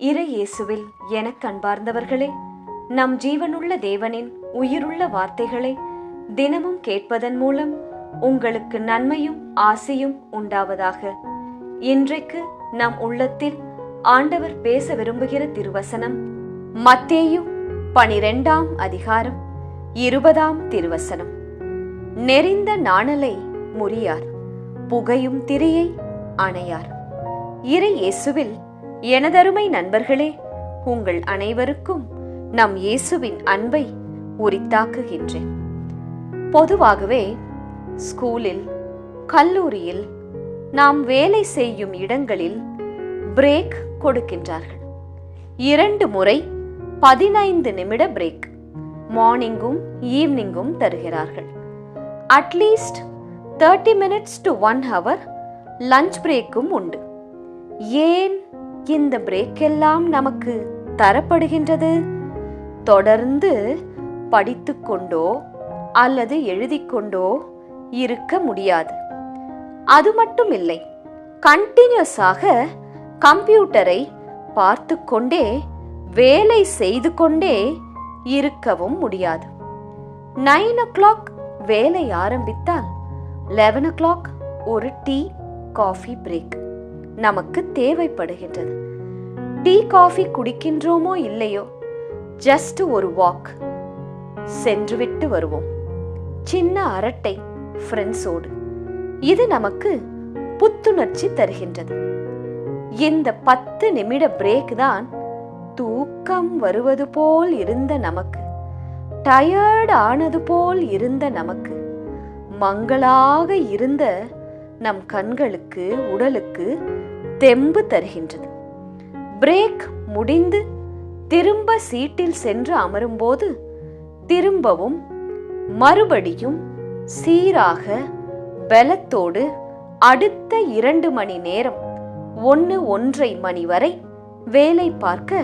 இறை இயேசுவில் எனக் கண்பார்ந்தவர்களே நம் ஜீவனுள்ள தேவனின் உயிருள்ள வார்த்தைகளை தினமும் கேட்பதன் மூலம் உங்களுக்கு நன்மையும் ஆசையும் உண்டாவதாக. இன்றைக்கு நம் உள்ளத்தில் ஆண்டவர் பேச விரும்புகிற திருவசனம் மத்தேயு பனிரெண்டாம் அதிகாரம் இருபதாம் திருவசனம். நெறிந்த நாணலை முறியார் புகையும் திரையை அணையார். இறை இயேசுவில் எனதருமை நண்பர்களே உங்கள் அனைவருக்கும் நம் இயேசுவின் அன்பை உரித்தாக்குகின்றேன். பொதுவாகவே ஸ்கூலில் கல்லூரியில் நாம் வேலை செய்யும் இடங்களில் பிரேக் கொடுக்கின்றார்கள். இரண்டு முறை பதினைந்து நிமிட பிரேக் மார்னிங்கும் ஈவினிங்கும் தருகிறார்கள். At least thirty minutes to one hour lunch பிரேக்கும் உண்டு. ஏன் இந்த பிரேக் எல்லாம் நமக்கு தரப்படுகின்றது? தொடர்ந்து படித்துக்கொண்டோ அல்லது எழுதிக்கொண்டோ இருக்க முடியாது. அது மட்டும் இல்லை கண்டினியூஸாக கம்ப்யூட்டரை பார்த்து கொண்டே வேலை செய்து கொண்டே இருக்கவும் முடியாது. நைன் ஓ கிளாக் வேலை ஆரம்பித்தால் லெவன் ஓ கிளாக் ஒரு டீ காஃபி பிரேக். நமக்கு தேவைப்படுகின்றது. டீ காஃபி குடிக்கின்றோமோ இல்லையோ? ஜஸ்ட் ஒரு வாக் சென்றுவிட்டு வருவோம். சின்ன அரட்டை ஃப்ரெண்ட்ஸோடு இது நமக்கு புத்துணர்ச்சி தருகின்றது. இந்த பத்து நிமிட பிரேக் தான் தூக்கம் வருவது போல் இருந்த நமக்கு டயர்ட் ஆனது போல் இருந்த நமக்கு மங்களாக இருந்த நம் கண்களுக்கு உடலுக்கு தெம்பு தருகின்றது. பிரேக் முடிந்து திரும்ப சீட்டில் சென்று அமரும்போது திரும்பவும் மறுபடியும் சீராக பலத்தோடு அடுத்த இரண்டு மணி நேரம் ஒன்று ஒன்றை மணி வரை வேலை பார்க்க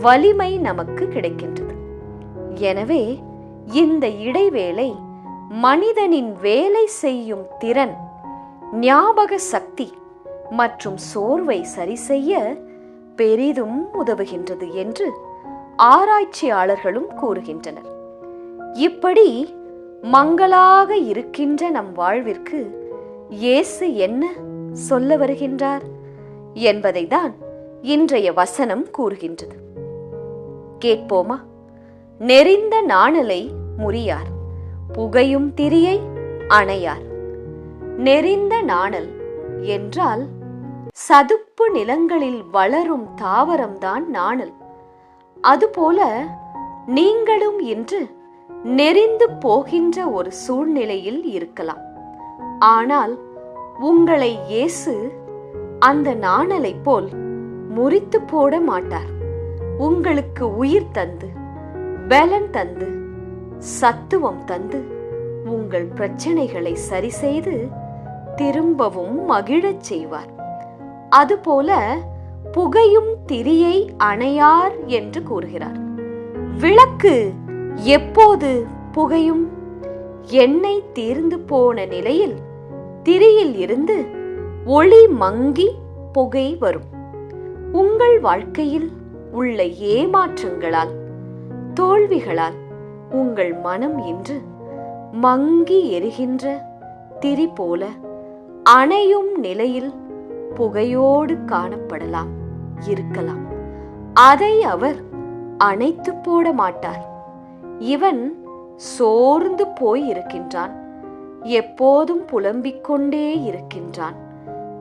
வலிமை நமக்கு கிடைக்கின்றது. எனவே இந்த இடைவேளை மனிதனின் வேலை செய்யும் திறன் ஞாபக சக்தி மற்றும் சோர்வை சரி செய்ய பெரிதும் உதவுகின்றது என்று ஆராய்ச்சியாளர்களும் கூறுகின்றனர். இப்படி மங்களாக இருக்கின்ற நம் வாழ்விற்கு இயேசு என்ன சொல்ல வருகின்றார் என்பதை தான் இன்றைய வசனம் கூறுகின்றது. கேட்போமா? நெறிந்த நாணலை முறியார் புகையும் திரியை அணையார். நெறிந்த நாணல் என்றால் சதுப்பு நிலங்களில் வளரும் தாவரம்தான் நாணல். அதுபோல நீங்களும் இன்று நெறிந்து போகின்ற ஒரு சூழ்நிலையில் இருக்கலாம். ஆனால் உங்களை இயேசு அந்த நாணலைப் போல் முறித்து போட மாட்டார். உங்களுக்கு உயிர் தந்து பலன் தந்து சத்துவம் தந்து உங்கள் பிரச்சனைகளை சரி செய்து திரும்பவும் மகிழச் செய்வார். அதுபோல புகையும் திரியை அணையார் என்று கூறுகிறார். விளக்கு எப்போது புகையும்? எண்ணெய் தீர்ந்து போன நிலையில் திரியில் இருந்து ஒளி மங்கி புகை வரும். உங்கள் வாழ்க்கையில் உள்ள ஏமாற்றங்களால் தோல்விகளால் உங்கள் மனம் இன்று மங்கி எரிகின்ற திரி போல அணையும் நிலையில் புகையோடு காணப்படலாம் இருக்கலாம். அதை அவர் அணைத்து போட மாட்டார். இவன் சோர்ந்து போய் இருக்கின்றான். எப்போதும் புலம்பிக் கொண்டே இருக்கின்றான்.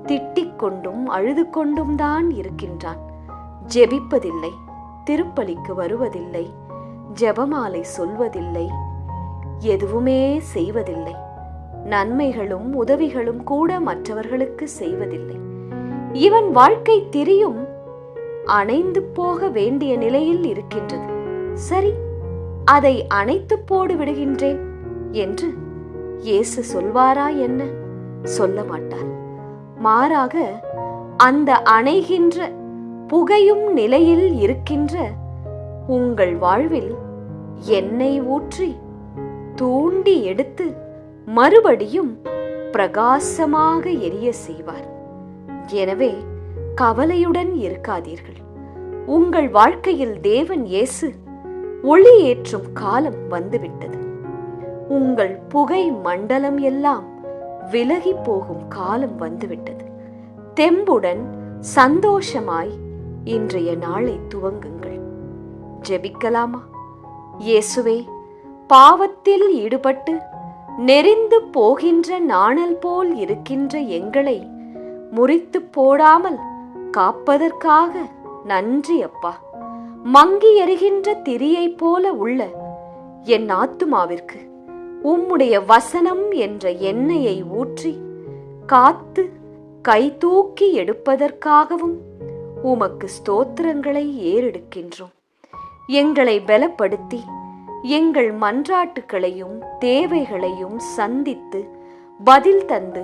திட்டிக் கொண்டும் அழுது கொண்டும் தான் இருக்கின்றான். ஜெபிப்பதில்லை திருப்பலிக்கு வருவதில்லை ஜெபமாலை சொல்வதில்லை எதுவுமே செய்வதில்லை. நன்மைகளும் உதவிகளும் கூட மற்றவர்களுக்கு செய்வதில்லை. இவன் வாழ்க்கை திரியும் அணைந்து போக வேண்டிய நிலையில் இருக்கின்றது. சரி அதை அணைத்து போடு விடுகின்றேன் என்று இயேசு சொல்வாரா என்ன? சொல்ல மாட்டார். மாறாக அந்த அணைகின்ற புகையும் நிலையில் இருக்கின்ற உங்கள் வாழ்வில் எண்ணெய் ஊற்றி தூண்டி எடுத்து மறுபடியும் பிரகாசமாக எரிய செய்வார். எனவே கவலையுடன் இருக்காதீர்கள். உங்கள் வாழ்க்கையில் தேவன் இயேசு ஒளி ஏற்றும் காலம் வந்துவிட்டது. உங்கள் புகை மண்டலம் எல்லாம் விலகி போகும் காலம் வந்துவிட்டது. தெம்புடன் சந்தோஷமாய் இன்றைய நாளை துவங்குங்கள். ஜெபிக்கலாமா? இயேசுவே பாவத்தில் ஈடுபட்டு நெறிந்து போகின்ற நாணல் போல் இருக்கின்ற எங்களை முறித்து போடாமல் காப்பதற்காக நன்றி அப்பா. மங்கி எறிகின்ற திரியைப் போல உள்ள என் ஆத்துமாவிற்கு உம்முடைய வசனம் என்ற எண்ணெயை ஊற்றி காத்து கை தூக்கி எடுப்பதற்காகவும் உமக்கு ஸ்தோத்திரங்களை ஏறெடுக்கின்றோம். எங்களை பலப்படுத்தி எங்கள் மன்றாட்டுகளையும் தேவைகளையும் சந்தித்து பதில் தந்து